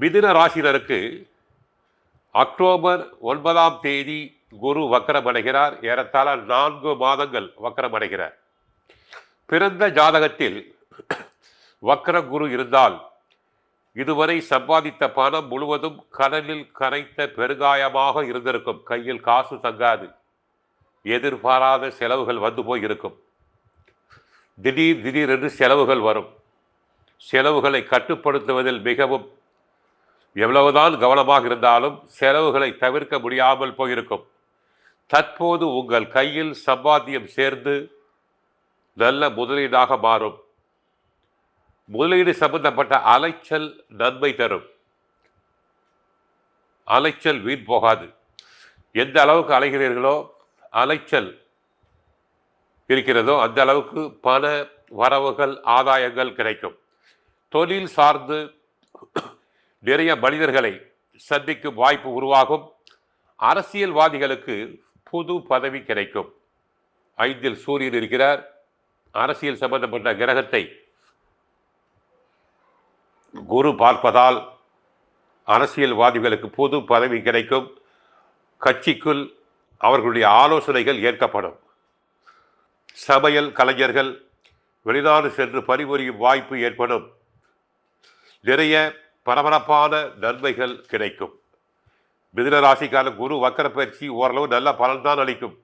மிதுன ராசினருக்கு அக்டோபர் ஒன்பதாம் தேதி குரு வக்கரமடைகிறார் ஏறத்தாழ நான்கு மாதங்கள் வக்கரமடைகிறார் பிறந்த ஜாதகத்தில் வக்கர குரு இருந்தால் இதுவரை சம்பாதித்த பணம் முழுவதும் கடலில் கரைத்த பெருகாயமாக இருந்திருக்கும். கையில் காசு தங்காது. எதிர்பாராத செலவுகள் வந்து போய் இருக்கும் திடீர் திடீரென்று செலவுகள் வரும். செலவுகளை கட்டுப்படுத்துவதில் மிகவும் எவ்வளவுதான் கவனமாக இருந்தாலும் செலவுகளை தவிர்க்க முடியாமல் போயிருக்கும். தற்போது உங்கள் கையில் சம்பாத்தியம் சேர்ந்து நல்ல முதலீடாக மாறும். முதலீடு சம்பந்தப்பட்ட அலைச்சல் நன்மை தரும். அலைச்சல் வீண் போகாது. எந்த அளவுக்கு அலைகிறீர்களோ அலைச்சல் இருக்கிறதோ அந்த அளவுக்கு பண வரவுகள் ஆதாயங்கள் கிடைக்கும். தொழில் சார்ந்து நிறைய மனிதர்களை சந்திக்கும் வாய்ப்பு உருவாகும். அரசியல்வாதிகளுக்கு புது பதவி கிடைக்கும். ஐந்தில் சூரியன் இருக்கிறார். அரசியல் சம்பந்தப்பட்ட கிரகத்தை குரு பார்ப்பதால் அரசியல்வாதிகளுக்கு புது பதவி கிடைக்கும். கட்சிக்குள் அவர்களுடைய ஆலோசனைகள் ஏற்கப்படும். சமையல் கலைஞர்கள் வெளிநாடு சென்று பணிபுரியும் வாய்ப்பு ஏற்படும். நிறைய பரபரப்பான நன்மைகள் கிடைக்கும். மிதுன ராசிக்கான குரு வக்கர பயிற்சி ஓரளவு நல்ல பலன்தான் அளிக்கும்.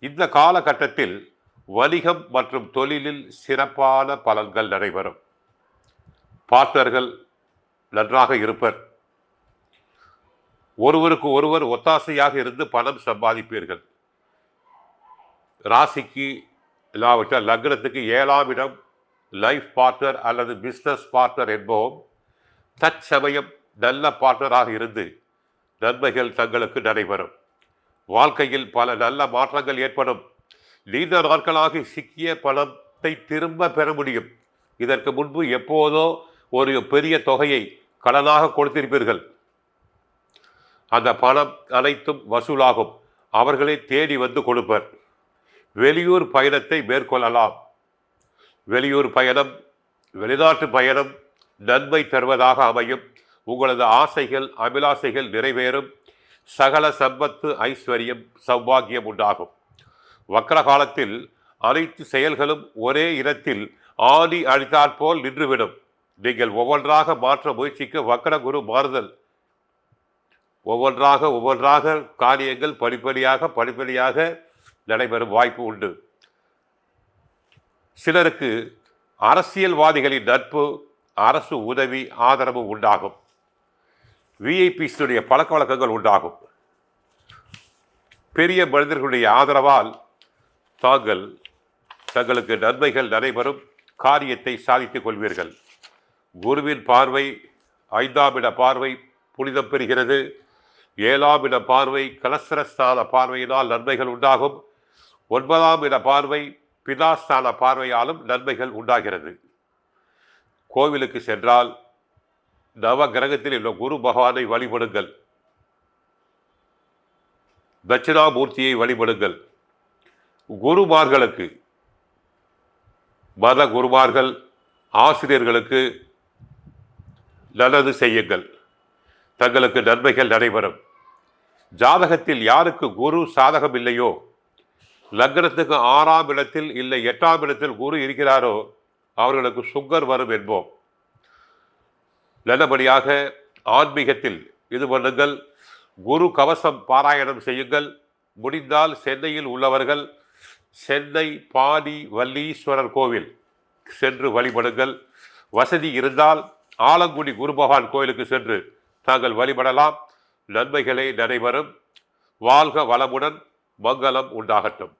இந்த காலகட்டத்தில் வணிகம் மற்றும் தொழிலில் சிறப்பான பலன்கள் நடைபெறும். பார்ட்னர்கள் நன்றாக இருப்பர். ஒருவருக்கு ஒருவர் ஒத்தாசையாக இருந்து பணம் சம்பாதிப்பீர்கள். ராசிக்கு இல்லாவிட்டால் லக்னத்துக்கு ஏழாம் இடம் லைஃப் பார்ட்னர் அல்லது பிஸ்னஸ் பார்ட்னர் என்போம். தற்சமயம் நல்ல பாட்டராக இருந்து நன்மைகள் தங்களுக்கு நடைபெறும். வாழ்க்கையில் பல நல்ல மாற்றங்கள் ஏற்படும். நீண்ட நாட்களாக சிக்கிய பணத்தை திரும்ப பெற முடியும். இதற்கு முன்பு எப்போதோ ஒரு பெரிய தொகையை கடனாக கொடுத்திருப்பீர்கள். அந்த பணம் அனைத்தும் வசூலாகும். அவர்களை தேடி வந்து கொடுப்பர். வெளியூர் பயணத்தை மேற்கொள்ளலாம். வெளியூர் பயணம் வெளிநாட்டு பயணம் நன்மை தருவதாக அமையும். உங்களது ஆசைகள் அபிலாசைகள் நிறைவேறும். சகல சம்பத்து ஐஸ்வர்யம் சௌபாகியம் உண்டாகும். வக்கர காலத்தில் அனைத்து செயல்களும் ஒரே இடத்தில் ஆணி அழித்தாற்போல் நின்றுவிடும். நீங்கள் ஒவ்வொன்றாக மாற்ற முயற்சிக்க வக்கர குரு மாறுதல். ஒவ்வொன்றாக ஒவ்வொன்றாக காரியங்கள் படிப்படியாக படிப்படியாக நடைபெறும் வாய்ப்பு உண்டு. சிலருக்கு அரசியல்வாதிகளின் நட்பு அரசு உதவி ஆதரவு உண்டாகும். விஐபிஸுடைய பழக்க வழக்கங்கள் உண்டாகும். பெரிய மனிதர்களுடைய ஆதரவால் தாங்கள் தங்களுக்கு நன்மைகள் நடைபெறும் காரியத்தை சாதித்துக் கொள்வீர்கள். குருவின் பார்வை ஐந்தாம் இட பார்வை புனிதம் பெறுகிறது. ஏழாம் இட பார்வை கலசரஸ்தான பார்வையினால் நன்மைகள் உண்டாகும். ஒன்பதாம் இட பார்வை பிதாஸ்தான பார்வையாலும் நன்மைகள் உண்டாகிறது. கோவிலுக்கு சென்றால் நவ கிரகத்தில் உள்ள குரு பகவானை வழிபடுங்கள். தட்சிணாமூர்த்தியை வழிபடுங்கள். குருமார்களுக்கு மத குருமார்கள் ஆசிரியர்களுக்கு நல்லது செய்யுங்கள். தங்களுக்கு நன்மைகள் நடைபெறும். ஜாதகத்தில் யாருக்கு குரு சாதகம் இல்லையோ லக்னத்துக்கு ஆறாம் இடத்தில் இல்லை எட்டாம் இடத்தில் குரு இருக்கிறாரோ அவர்களுக்கு சுகர் வரும் என்போம். நல்லபடியாக ஆன்மீகத்தில் இது பண்ணுங்கள். குரு கவசம் பாராயணம் செய்யுங்கள். முடிந்தால் சென்னையில் உள்ளவர்கள் சென்னை பாடி வல்லீஸ்வரர் கோவில் சென்று வழிபடுங்கள். வசதி இருந்தால் ஆலங்குடி குரு பகவான் கோயிலுக்கு சென்று தாங்கள் வழிபடலாம். நன்மைகளே நடைபெறும். வாழ்க வளமுடன் மங்களம் உண்டாகட்டும்.